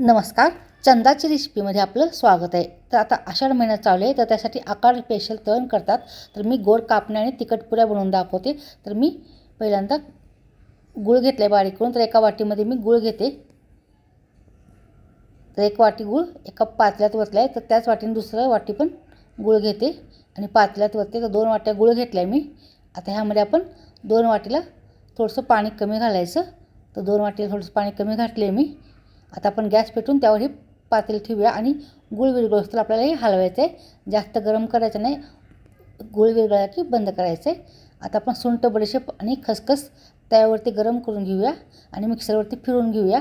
नमस्कार चंदाची रेसिपीमध्ये आपलं स्वागत आहे. तर आता आषाढ महिन्यात चालू आहे तर त्यासाठी आकार स्पेशल तळण करतात. तर मी गोड कापण्या आणि तिखट पुऱ्या बनवून दाखवते. तर मी पहिल्यांदा गुळ घेतला आहे बारीक करून तर एका वाटीमध्ये मी गुळ घेते. तर एक वाटी गुळ एका पातल्यात वतला आहे तर त्याच वाटीने दुसरं वाटी पण गुळ घेते. आणि पातल्यात वतते तर दोन वाट्या गुळ घेतला आहे मी. आता ह्यामध्ये आपण दोन वाटीला थोडंसं पाणी कमी घालायचं. तर दोन वाटीला थोडंसं पाणी कमी घातले आहे मी. आता आपण गॅस पेटून त्यावर ही पातेल ठेवूया आणि गुळ विरघळस आपल्याला हे हलवायचं आहे जास्त गरम करायचं नाही. गुळ विरगळा की बंद करायचं आहे आता आपण सुंठ बडीशेप आणि खसखस त्यावरती गरम करून घेऊया आणि मिक्सरवरती फिरून घेऊया.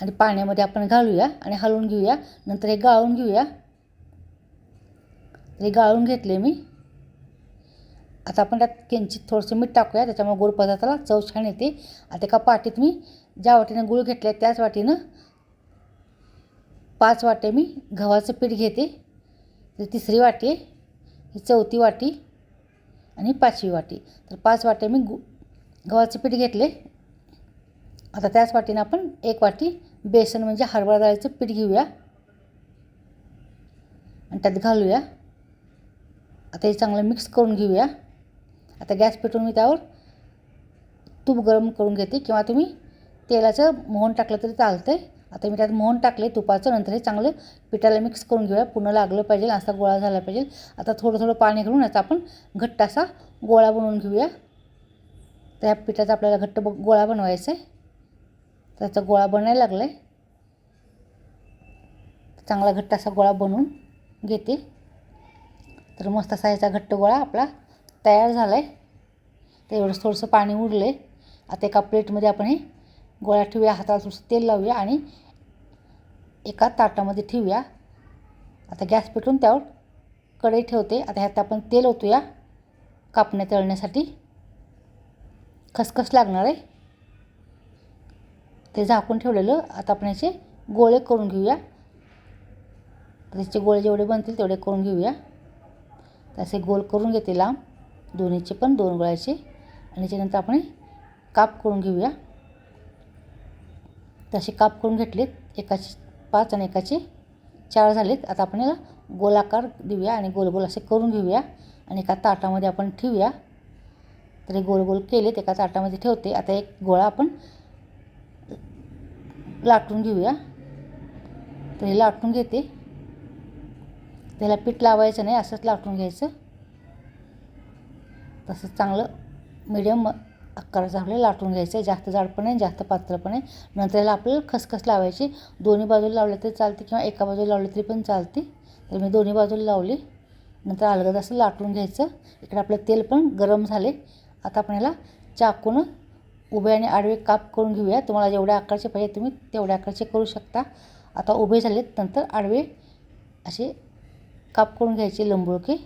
आणि पाण्यामध्ये आपण घालूया आणि हलवून घेऊया. नंतर हे गाळून घेऊया. हे गाळून घेतले मी. आता आपण त्यात किंचित थोडंसं मीठ टाकूया. त्याच्यामुळे गोड पदार्थाला चव छान येते. आता एका पाटीत मी ज्या वाटीनं गूळ घेतला त्याच वाटीनं पाच वाटे मी गव्हाचं पीठ घेते. तर तिसरी वाटी आहे ही चौथी वाटी आणि पाचवी वाटी. तर पाच वाटे मी गु गव्हाचं पीठ घेतले. आता त्याच वाटीनं आपण एक वाटी बेसन म्हणजे हरभरा डाळीचं पीठ घेऊया. आणि त्यात घालूया. आता हे चांगलं मिक्स करून घेऊया. आता गॅस पेटवून मी त्यावर तूप गरम करून घेते किंवा तुम्ही तेलाचं मोहन टाकलं तरी चालतं आहे आता मी त्यात मोहन टाकले तुपाचं नंतर हे चांगलं पिठाला मिक्स करून घेऊया. पुन्हा लागलं पाहिजे असा गोळा झाला पाहिजे. आता थोडं थोडं पाणी घालून याचा आपण घट्ट असा गोळा बनवून घेऊया. त्या पिठाचा आपल्याला घट्ट ब गोळा बनवायचा आहे त्याचा गोळा बनायला लागला आहे चांगला घट्ट असा गोळा बनवून घेते. तर मस्त असा ह्याचा घट्ट गोळा आपला तयार झाला आहे तर थोडंसं पाणी उरलं आहे आता एका प्लेटमध्ये आपण हे गोळ्या ठेवूया हाताला थोडंसं तेल लावूया आणि एका ताटामध्ये ठेवूया. आता गॅस पेटून त्यावर कढई ठेवते. आता ह्यात आपण तेल ओतूया कापण्या तळण्यासाठी. खसखस लागणार आहे. ते झाकून ठेवलेलं. आता आपण याचे गोळे करून घेऊया. त्याचे गोळे जेवढे बनतील तेवढे करून घेऊया. तसे गोल करून घेते लांब. दोन्हीचे पण दोन गोळ्याचे. आणि त्याच्यानंतर आपण काप करून घेऊया. तसे काप करून घेतलेत. एकाचे पाच आणि एकाचे चार झालेत. आता आपण याला गोलाकार देऊया आणि गोल गोल असे करून घेऊया आणि एका ताटामध्ये आपण ठेवूया. तर हे गोल गोल केलेत. एका ताटामध्ये ठेवते. आता एक गोळा आपण लाटून घेऊया. तर हे लाटून घेते. त्याला पीठ लावायचं नाही. असंच लाटून घ्यायचं. तसंच चांगलं मिडियम आकाराचं आपल्याला लाटून घ्यायचं आहे जास्त जाडपण आहे जास्त पातळ पण आहे नंतर याला आपल्याला खसखस लावायची. दोन्ही बाजूला लावले तरी चालते किंवा एका बाजूला लावली तरी पण चालते. तर मी दोन्ही बाजूला लावली. नंतर अलगद असं लाटून घ्यायचं. इकडे आपलं तेल पण गरम झाले. आता आपण याला चाकून उभे आणि आडवे काप करून घेऊया. तुम्हाला जेवढ्या आकारचे पाहिजे तुम्ही तेवढ्या आकारचे करू शकता. आता उभे झालेत नंतर आडवे असे काप करून घ्यायचे लंबुळके.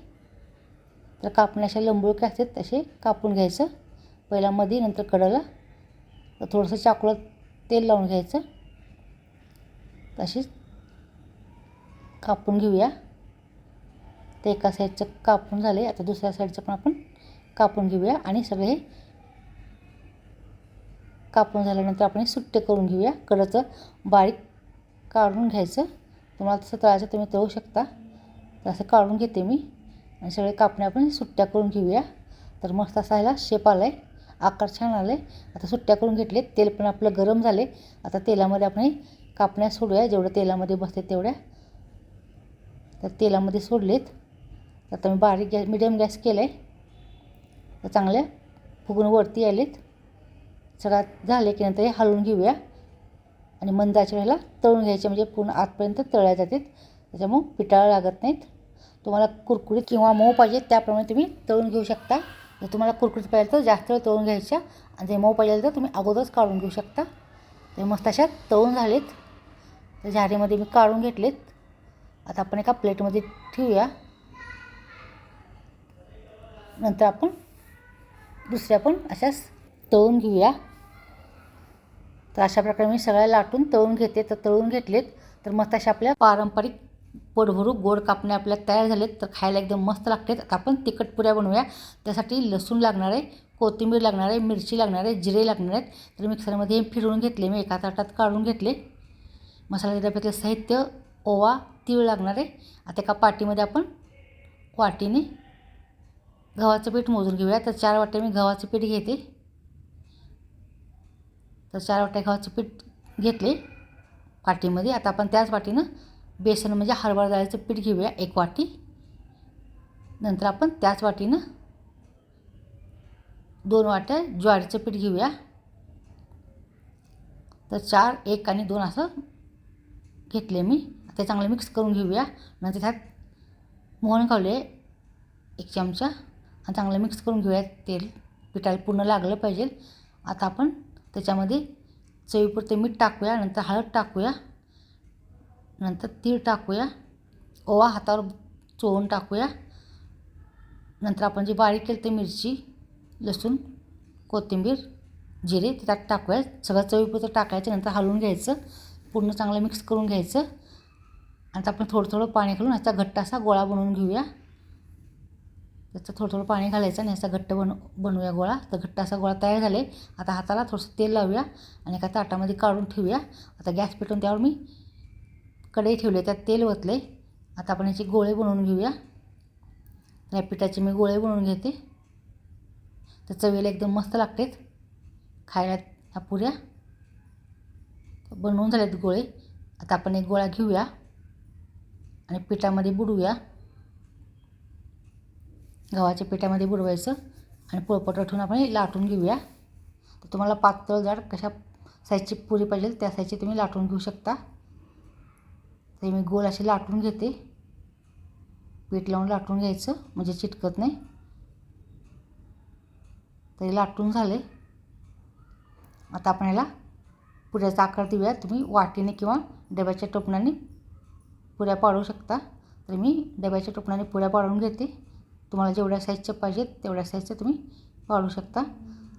तर कापणे लंबुळके असतात तसे कापून घ्यायचं. पहिला मध्ये नंतर कडाला. थोडंसं चाकूला तेल लावून घ्यायचं. तशीच कापून घेऊया. ते एका साईडचं कापून झाले. आता दुसऱ्या साईडचं पण आपण कापून घेऊया आणि सगळे हे कापून झाल्यानंतर आपण हे सुट्टे करून घेऊया. कडचं बारीक काढून घ्यायचं. तुम्हाला तसं तळायचं तुम्ही तळू शकता. तर असं काढून घेते मी. आणि सगळे कापण्या आपण सुट्ट्या करून घेऊया. तर मस्त असा ह्याला शेप आला आहे आकार छान आले. आहे आता सुट्ट्या करून घेतले तेल पण आपलं गरम झाले. आता तेलामध्ये आपण हे कापण्या सोडूया. जेवढं तेलामध्ये बसते तेवढ्या. तर तेलामध्ये सोडलेत. आता मी बारीक गॅस मिडियम गॅस केला आहे तर चांगल्या फुगून वरती आलेत. सगळ्यात झाले की नंतर हे हलवून घेऊया. आणि मंदाच्या वेळेला तळून घ्यायचे. म्हणजे पूर्ण आतपर्यंत तळल्या जातात. त्याच्यामुळं पिटाळा लागत नाहीत. तुम्हाला कुरकुरीत किंवा मऊ पाहिजे त्याप्रमाणे तुम्ही तळून घेऊ शकता. जर तुम्हाला कुरकुरीत पाहिजे तर जास्त वेळ तळून घ्यायच्या आणि जे मऊ पाहिजे तर तुम्ही अगोदरच काढून घेऊ शकता. ते मस्त अशा तळून झालेत. तर झारीमध्ये मी काढून घेतलेत. आता आपण एका प्लेटमध्ये ठेवूया. नंतर आपण दुसऱ्या पण अशाच तळून घेऊया. तर अशा प्रकारे मी सगळ्या लाटून तळून घेते. तर तळून घेतलेत. तर मस्त अशा आपल्या पारंपरिक पोटभरू गोड कापणे आपल्या तयार झालेत तर खायला एकदम मस्त लागतात. आता आपण तिखट पुऱ्या बनवूया. त्यासाठी लसूण लागणार आहे कोथिंबीर लागणार आहे मिरची लागणार आहे जिरे लागणार आहेत. तर मिक्सरमध्ये फिरवून घेतले मी एका ताटात काढून घेतले. मसाला डब्यातलं साहित्य ओवा तीळ लागणार आहे. आता एका पाटीमध्ये आपण वाटीने गव्हाचं पीठ मोजून घेऊया. तर चार वाट्या मी गव्हाचं पीठ घेते. तर चार वाट्या गव्हाचं पीठ घेतले वाटीमध्ये आता आपण त्याच वाटीनं बेसन म्हणजे हरभरा डाळीचं पीठ घेऊया एक वाटी. नंतर आपण त्याच वाटीनं दोन वाट्या ज्वारीचं पीठ घेऊया. तर चार एक आणि दोन असं घेतले मी. ते चांगलं मिक्स करून घेऊया. नंतर त्यात मोहन कावले एक चमचा. आणि चांगलं मिक्स करून घेऊया तेल. पिठाला पूर्ण लागलं पाहिजे. आता आपण त्याच्यामध्ये चवीपुरते मीठ टाकूया. नंतर हळद टाकूया. नंतर तीळ टाकूया. ओवा हातावर चोळून टाकूया. नंतर आपण जे बारीक केलं ते मिरची लसूण कोथिंबीर जिरे ते त्यात टाकूया. सगळं चवीपुरतं टाकायचं नंतर हलवून घ्यायचं. पूर्ण चांगलं मिक्स करून घ्यायचं. आणि आता आपण थोडं थोडं पाणी घालून ह्याचा घट्ट असा गोळा बनवून घेऊया. त्याचं थोडं थोडं पाणी घालायचं आणि ह्याचा घट्ट बन बनवूया गोळा. तर घट्ट असा गोळा तयार झाले. आता हाताला थोडंसं तेल लावूया आणि एका ताटामध्ये काढून ठेवूया. आता गॅस पेटवून त्यावर मी कढई ठेवले त्यात तेल ओतले आता आपण याचे गोळे बनवून घेऊया. या पिठाचे मी गोळे बनवून घेते. तर चवीला एकदम मस्त लागतात. खायला ह्या पुऱ्या. बनवून झालेत गोळे. आता आपण एक गोळा घेऊया आणि पिठामध्ये बुडवूया. गव्हाच्या पिठामध्ये बुडवायचं आणि पोळपट ठेवून आपण लाटून घेऊया. तर तुम्हाला पातळ जाड कशा साईजची पुरी पाहिजे त्या साईजची तुम्ही लाटून घेऊ शकता. ते मी गोल असे लाटून घेते. पीठ लावून लाटून घ्यायचं म्हणजे चिटकत नाही. तरी लाटून झाले. आता आपण याला पुऱ्याचा आकार देऊया तुम्ही वाटीने किंवा डब्याच्या टोपणाने पुऱ्या पाडू शकता. तर मी डब्याच्या टोपणाने पुऱ्या पाडून घेते. तुम्हाला जेवढ्या साईजच्या पाहिजेत तेवढ्या साईजच्या तुम्ही पाडू शकता.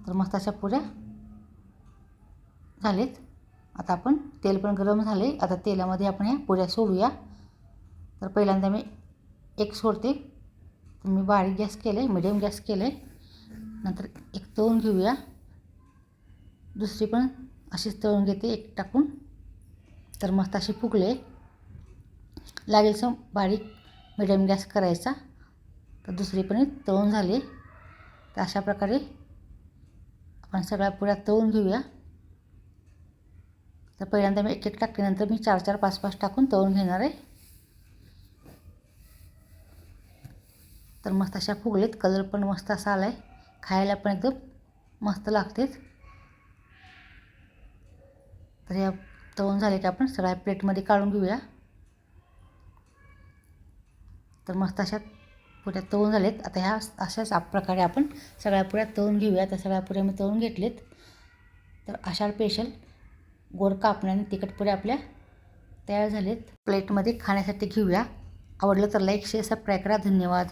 तर मस्त अशा पुऱ्या झालेत. आता आपण तेल पण गरम झाले आता तेलामध्ये आपण ह्या पुऱ्या सोडूया. तर पहिल्यांदा मी एक सोडते. तर मी बारीक गॅस केलं आहे मिडियम गॅस केलं आहे नंतर एक तळून घेऊया. दुसरी पण अशीच तळून घेते एक टाकून. तर मस्त अशी फुगले. लागेल सम बारीक मिडियम गॅस करायचा. तर दुसरी पण तळून झाली. तर अशा प्रकारे आपण सगळ्या पुऱ्या तळून घेऊया. तर पहिल्यांदा मी एक एक टाकल्यानंतर मी चार चार पाच पाच टाकून तळून घेणार आहे. तर मस्त अशा फुगलेत. कलर पण मस्त असा आला आहे खायला पण एकदम मस्त लागतेत. तर या तळून झाले की आपण. सगळ्या प्लेटमध्ये काढून घेऊया. तर मस्त अशा पुऱ्या तळून झालेत. आता ह्या अशाच प्रकारे आपण सगळ्या पुऱ्या तळून घेऊया. तर सगळ्या पुऱ्या मी तळून घेतलेत. तर अशा स्पेशल गोड कापण्याने तिखट पुऱ्या आपल्या तयार झालेत. प्लेटमध्ये खाण्यासाठी घेऊया. आवडलं तर लाईक शेअर सबस्क्राईब करा. धन्यवाद.